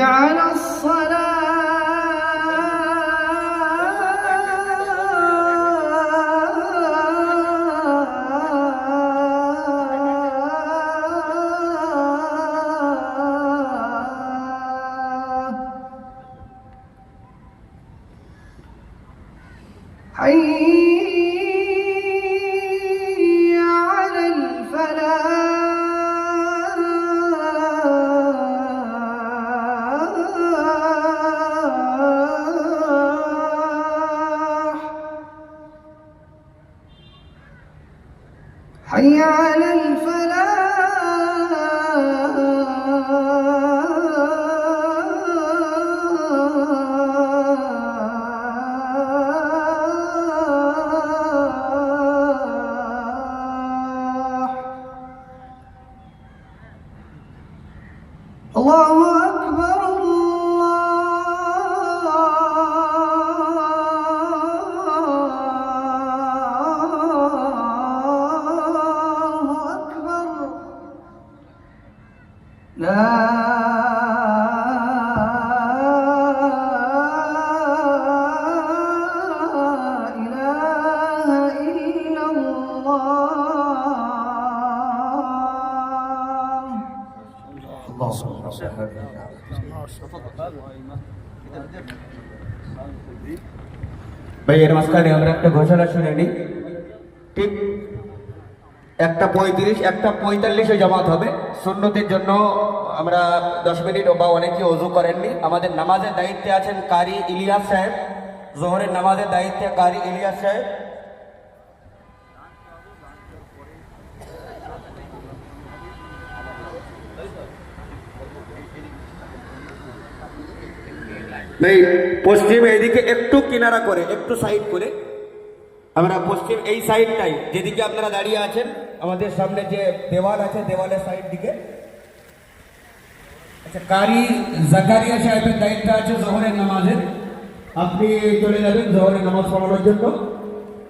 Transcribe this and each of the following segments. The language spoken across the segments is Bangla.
على الصلاة. حي حي على الفلاح. الله এর মাঝখানে আমরা একটা ঘোষণা শুনে নিই। ঠিক একটা পঁয়ত্রিশ, একটা পঁয়তাল্লিশে জমাত হবে। সুন্নতির জন্য আমরা দশ মিনিট বা অনেকে অজু করেননি। আমাদের নামাজের দায়িত্বে আছেন কারি ইলিয়াস সাহেব। জোহরের নামাজের দায়িত্বে কারি ইলিয়াস সাহেব। পশ্চিম এইদিকে একটু কিনারা করে, একটু সাইড করে। আমরা পশ্চিম এই সাইডটাই, যেদিকে আপনারা দাঁড়িয়ে আছেন, আমাদের সামনে যে দেওয়াল আছে, দেওয়ালের সাইড দিকে। আচ্ছা কারি জাকারিয়া সাহেবের দায়িত্ব আছে জোহরের নামাজের। আপনি চলে যাবেন জোহরের নামাজ পড়ানোর জন্য।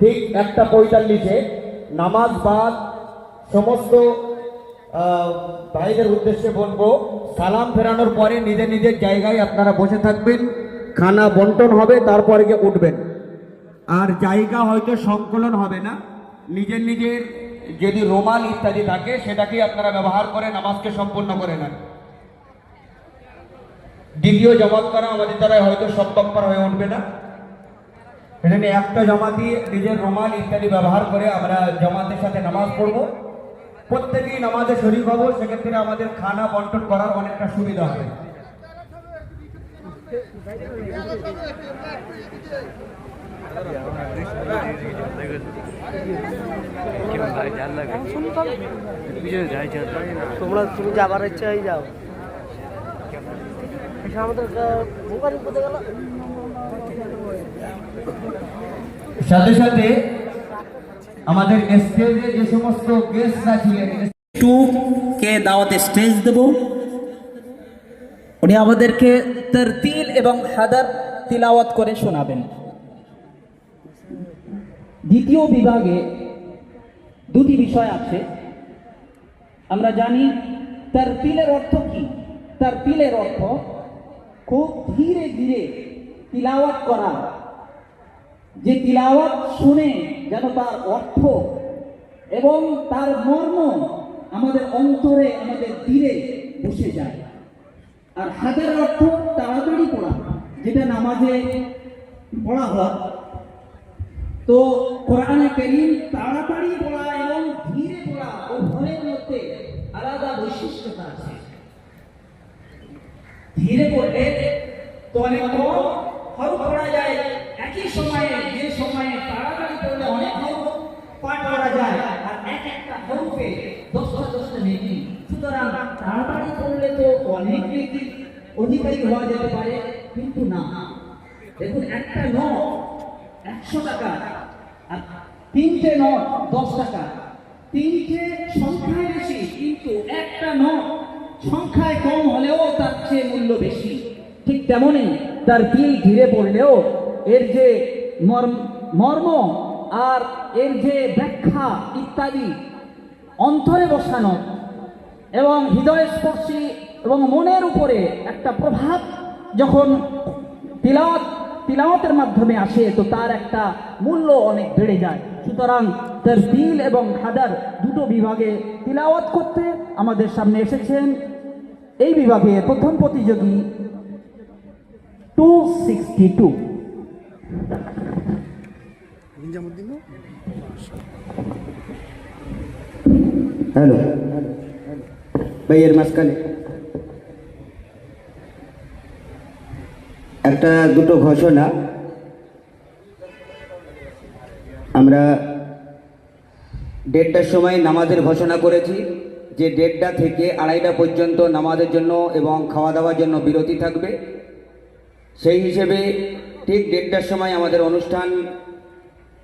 ঠিক একটা পঁয়তাল্লিশে নামাজ বাদ সমস্ত ভাইদের উদ্দেশ্যে বলব, সালাম ফেরানোর পরে নিজের নিজের জায়গায় আপনারা বসে থাকবেন, খানা বন্টন হবে, তারপরে গিয়ে উঠবেন। আর জায়গা হয়তো সংকলন হবে না। নিজের নিজের যদি রোমাল ইত্যাদি থাকে সেটাকে আপনারা ব্যবহার করে নামাজকে সম্পূর্ণ করে নেন। দ্বিতীয় জমাত করা আমাদের দ্বারা হয়তো সম্ভবপর হয়ে উঠবে না। সেখানে একটা জমাতি নিজের রোমাল ইত্যাদি ব্যবহার করে আমরা জমাতের সাথে নামাজ পড়ব। প্রত্যেকেই নামাজে শরীর হব, সেক্ষেত্রে আমাদের খানা বন্টন করার অনেকটা সুবিধা হবে। তোমরা তুমি যাবার ইচ্ছা হয়ে যাও। আচ্ছা, আমাদের ভোগানি কোথায় গেল? সাথে সাথে আমাদের স্টেজে যে সমস্ত গেস্টরা ছিলেন টু কে দাওয়াত স্টেজ দেব? উনি আমাদেরকে তরতিল এবং হাদার তিলাওয়াত করে শোনাবেন। দ্বিতীয় বিভাগে দুটি বিষয় আছে। আমরা জানি তার পিলের অর্থ কি? তার পিলের অর্থ খুব ধীরে ধীরে তিলাওয়াত করা। যে তিলাওয়াত শুনে যেন তার অর্থ এবং তার মর্ম আমাদের অন্তরে, আমাদের দিলে বসে যায়। আর হাজার অর্থ তাড়াতাড়ি পড়া, যেটা নামাজে পড়া হয়। তো কোরআনে করিম তাড়াতাড়ি পড়া এবং ধীরে পড়া উভয়ের মধ্যে আলাদা বৈশিষ্ট্যতা আছে। ধীরে পড়লে তো অনেক কম হরফ পড়া যায়, একই সময়ে যে সময়ে তাড়াতাড়ি পড়লে অনেক হরফ পাঠ করা যায়, আর এক একটা হরফে দশটা দশটা নেকি সুতরাং তাড়াতাড়ি পড়লে তো অনেক নেকি অধিকারী হওয়া যেতে পারে, কিন্তু না। দেখুন, একটা নোট একশো টাকা। আর তিনটে নোট দশ টাকা। তিনটে সংখ্যায় বেশি, কিন্তু একটা নোট সংখ্যায় কম হলেও তার চেয়ে মূল্য বেশি। ঠিক তেমনই তার দিল ঘিরে পড়লেও এর যে মর্ম মর্ম আর এর যে ব্যাখ্যা ইত্যাদি অন্তরে বসানো এবং হৃদয় স্পর্শী এবং মনের উপরে একটা প্রভাব যখন তিলাওয়াত তিলাওয়াতের মাধ্যমে আসে, তো তার একটা মূল্য অনেক বেড়ে যায়। সুতরাং তার দিল এবং হাদার দুটো বিভাগে তিলাওয়াত করতে আমাদের সামনে এসেছেন এই বিভাগে প্রথম প্রতিযোগী টু সিক্সটি টু। হ্যালো, ভাইয়ের মাঝখানে। একটা দুটো ঘোষণা। আমরা দেড়টার সময় নামাজের ঘোষণা করেছি, যে দেড়টা থেকে আড়াইটা পর্যন্ত নামাজের জন্য এবং খাওয়া দাওয়ার জন্য বিরতি থাকবে। সেই হিসেবে ঠিক দেড়টার সময় আমাদের অনুষ্ঠান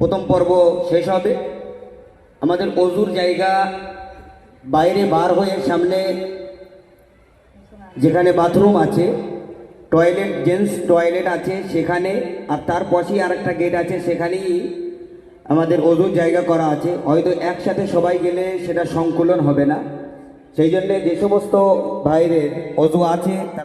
প্রথম পর্ব শেষ হবে। আমাদের অজুর জায়গা বাইরে বার হয়ে সামনে যেখানে বাথরুম আছে টয়লেট, জেন্টস টয়লেট আছে সেখানে, আর তার পাশেই আর একটা গেট আছে, সেখানেই আমাদের অজুর জায়গা করা আছে। হয়তো একসাথে সবাই গেলে সেটা সংকুলন হবে না। সেই জন্যে যে সমস্ত বাইরের অজু আছে